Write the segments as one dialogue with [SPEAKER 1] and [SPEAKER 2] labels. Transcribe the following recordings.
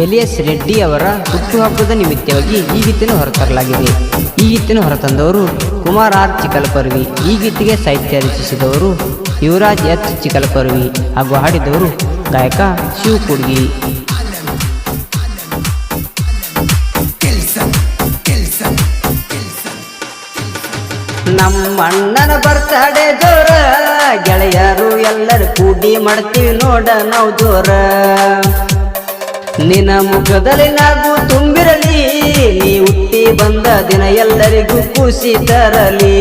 [SPEAKER 1] ಎಲಿಯಸ್ ರೆಡ್ಡಿ ಅವರ ಹುಟ್ಟುಹಬ್ಬದ ನಿಮಿತ್ತವಾಗಿ ಈ ಗೀತೆಯನ್ನು ಹೊರತರಲಾಗಿದೆ. ಈ ಗೀತೆಯನ್ನು ಹೊರತಂದವರು ಕುಮಾರ್ ಆರ್ ಚಿಕಲಪರ್ವಿ ಈ ಗೀತೆಗೆ ಸಾಹಿತ್ಯ ರಚಿಸಿದವರು ಯುವರಾಜ್ ಎಚ್ ಚಿಕಲಪರ್ವಿ ಹಾಗೂ ಹಾಡಿದವರು ಗಾಯಕ ಶಿವ ಕುಡ್ಗಿ. ನಮ್ಮ ಅಣ್ಣನ ಬರ್ತಡೆ ಜೋರ ಗೆಳೆಯರು ಎಲ್ಲರೂ ಕೂಡಿ ಮಾಡ್ತೀವಿ ನೋಡ ನಾವು ಜೋರ ನಿನ್ನ ಮುಖದಲ್ಲಿ ನಗು ತುಂಬಿರಲಿ, ನೀ ಹುಟ್ಟಿ ಬಂದ ದಿನ ಎಲ್ಲರಿಗೂ ಖುಷಿ ತರಲಿ.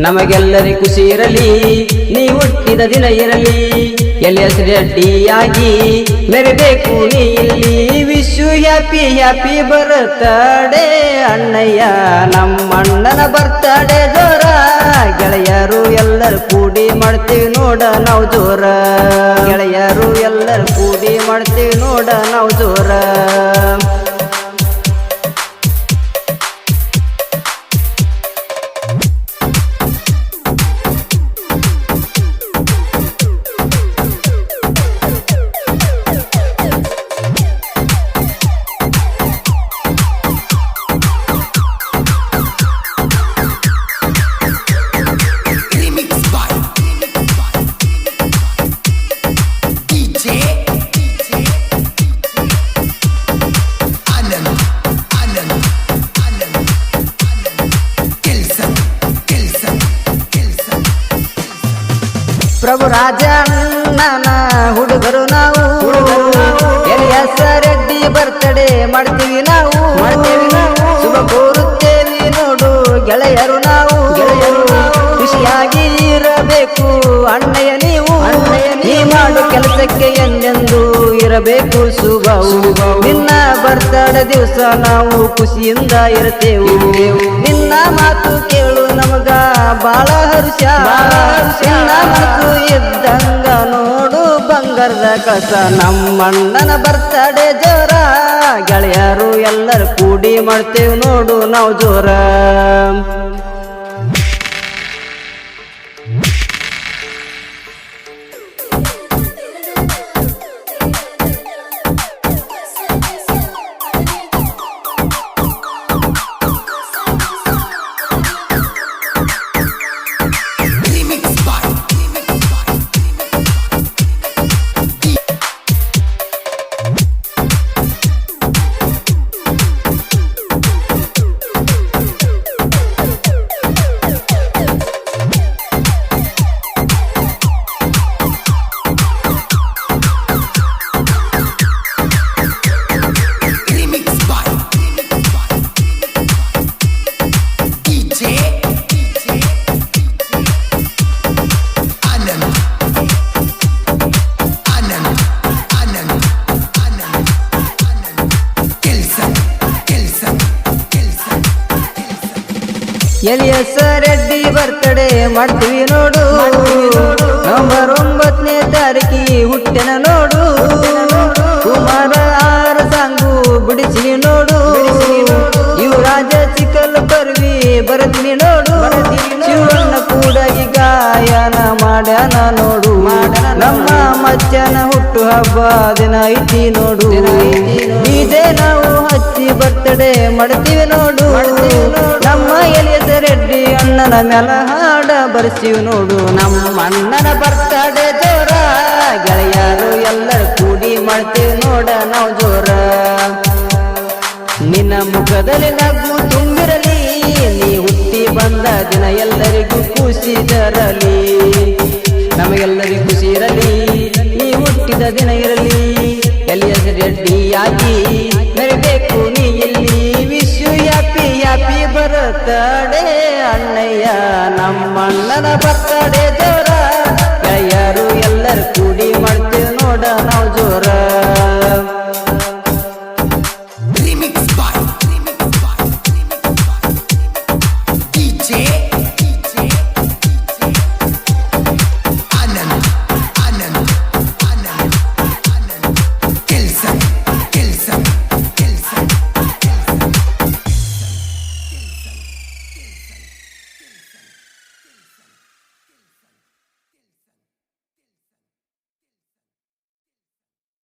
[SPEAKER 1] ನಮಗೆಲ್ಲರಿಗೂ ಖುಷಿ ಇರಲಿ, ನೀ ಹುಟ್ಟಿದ ದಿನ ಇರಲಿ. ಎಲ್ಲಿ ಹಸಿರಡ್ಡಿಯಾಗಿ ಮೆರಬೇಕು ನೀ ಇಲ್ಲಿ. Wish you happy happy birthday ಅಣ್ಣಯ್ಯ ನಮ್ಮಣ್ಣನ ಬರ್ತಡೆ ಜೋರ ಗೆಳೆಯರು ಎಲ್ಲರೂ ಕೂಡಿ ಮಾಡ್ತೀವಿ ನೋಡ ನಾವು ಜೋರ ಗೆಳೆಯರು ಎಲ್ಲರೂ ಕೂಡಿ ಮಾಡ್ತೀವಿ ನೋಡ ನಾವು ಜೋರ ಪ್ರಭು ರಾಜಣ್ಣನ ಹುಡುಗರು ನಾವು. ಎಸ್ ರೆಡ್ಡಿ ಬರ್ತಡೇ ಮಾಡ್ತೀವಿ ನಾವು. ಮಾಡ್ತೀವಿ ನಾವು. ಶುಭ ಕೋರುತ್ತೇವೆ ನೋಡು ಗೆಳೆಯರು ನಾವು. ಗೆಳೆಯರು ಖುಷಿಯಾಗಿ ಇರಬೇಕು ಅಣ್ಣಯ್ಯ ನೀವು. ಅಣ್ಣಯ್ಯ ನೀ ಮಾಡು ಕೆಲಸಕ್ಕೆ ಎಂದೆಂದು ಇರಬೇಕು ಶುಭ ನಿನ್ನ ಬರ್ತಡ ದಿವಸ ನಾವು ಖುಷಿಯಿಂದ ಇರ್ತೇವೆ ನಿನ್ನ ಮಾತು ಕೇಳು ನಮಗ ಬಾಳ ಹರ್ಷ. ನಿನ್ನ ಕಸ ನಮ್ಮಣ್ಣನ ಬರ್ತಡೆ ಜೋರ. ಗೆಳೆಯರು ಎಲ್ಲರೂ ಕೂಡಿ ಮಾಡ್ತೇವೆ ನೋಡು ನಾವು ಜೋರ. ಎಲಿಯಸ ರೆಡ್ಡಿ ಬರ್ತಡೇ ಮಾಡ್ತೀವಿ ನೋಡು. ನವಂಬರ್ ಒಂಬತ್ತನೇ ತಾರೀಕಿ ಹುಟ್ಟಿನ ನೋಡು. ಕುಮಾರ ಆರ ಸಾಂಗು ಬಿಡಿಸಿ ನೋಡು. ಯುವರಾಜ ಚಿಕ್ಕಲ್ ಬರ್ವಿ ಬರ್ತೀನಿ ನೋಡು. ಶಿವಣ್ಣ ಗಾಯನ ಮಾಡ್ಯಾನ ನೋಡು. ನಮ್ಮ ಮಚ್ಚನ ಹುಟ್ಟು ಹಬ್ಬ, ದಿನ ಐತಿ ನೋಡು. ಇದೇ ನಾವು ಹಚ್ಚಿ ಬರ್ತಡೆ ಮಾಡ್ತೀವಿ ನೋಡು. ನಮ್ಮ ಎಲಿಯದ ರೆಡ್ಡಿ ಅಣ್ಣನ ಮ್ಯಾಲ ಹಾಡ ಬರ್ತೀವಿ ನೋಡು. ನಮ್ಮ ಅಣ್ಣನ ಬರ್ತಡೆ ಜೋರ, ಗೆಳೆಯರು ಎಲ್ಲರೂ ಕೂಡಿ ಮಾಡ್ತೀವಿ ನೋಡ ನಾವು ಜೋರ. ನಿನ್ನ ಮುಖದಲ್ಲಿ ನಗು ತುಂಬಿರಲಿ ಬಂದ ದಿನ ಎಲ್ಲರಿಗೂ ಖುಷಿದರಲಿ ನಮಗೆಲ್ಲರಿಗೂ ಖುಷಿ ಇರಲಿ. ನೀ ಹುಟ್ಟಿದ ದಿನ ಇರಲಿ. ಎಲ್ಲಿಯಸ್ ರೆಡ್ಡಿಯಾಗಿ ಮೆರಬೇಕು ನೀ ಎಲ್ಲಿ. ವಿಶ್ವ ಯಾಪಿ ಯಾಪಿ ಬರುತ್ತಾಡೆ ಅಣ್ಣಯ್ಯ, ನಮ್ಮಣ್ಣನ ಬರ್ತಾಡೆ ಜೋರ. ಯಾರು ಎಲ್ಲರೂ ಕೂಡಿ ಮಾಡ್ತೇವೆ ನೋಡ, ನಾವು ಜೋರ.